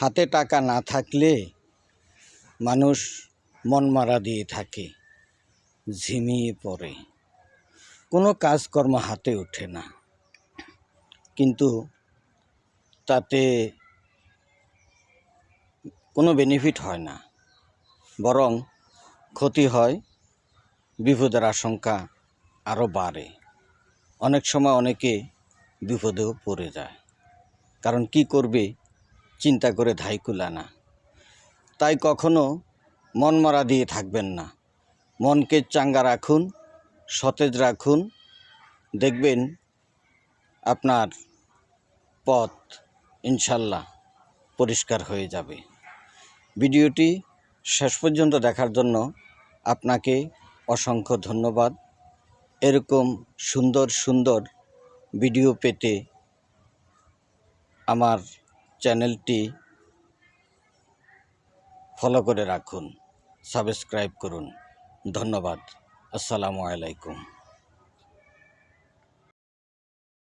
হাতে টাকা না থাকলে মানুষ মন মারা দিয়ে থাকে, ঝিমিয়ে পড়ে। কোনো কাজকর্ম হাতে ওঠে না। কিন্তু তাতে কোনো বেনিফিট হয় না। বরং ক্ষতি হয়, বিপদের আশঙ্কা আরও বাড়ে। অনেক সময় অনেকে বিপদেও পড়ে যায়। কারণ কি করবে? চিন্তা করে ধাই কুলা না। তাই কখনো মন মারা দিয়ে থাকবেন না। মনকে চাঙ্গা রাখুন, সতেজ রাখুন, দেখবেন আপনার পথ ইনশাল্লাহ পরিষ্কার হয়ে যাবে। ভিডিওটি শেষ পর্যন্ত দেখার জন্য আপনাকে অসংখ্য ধন্যবাদ। এরকম সুন্দর সুন্দর ভিডিও পেতে আমার চ্যানেলটি ফলো করে রাখুন সাবস্ক্রাইব করুন। ধন্যবাদ। আসসালামু আলাইকুম।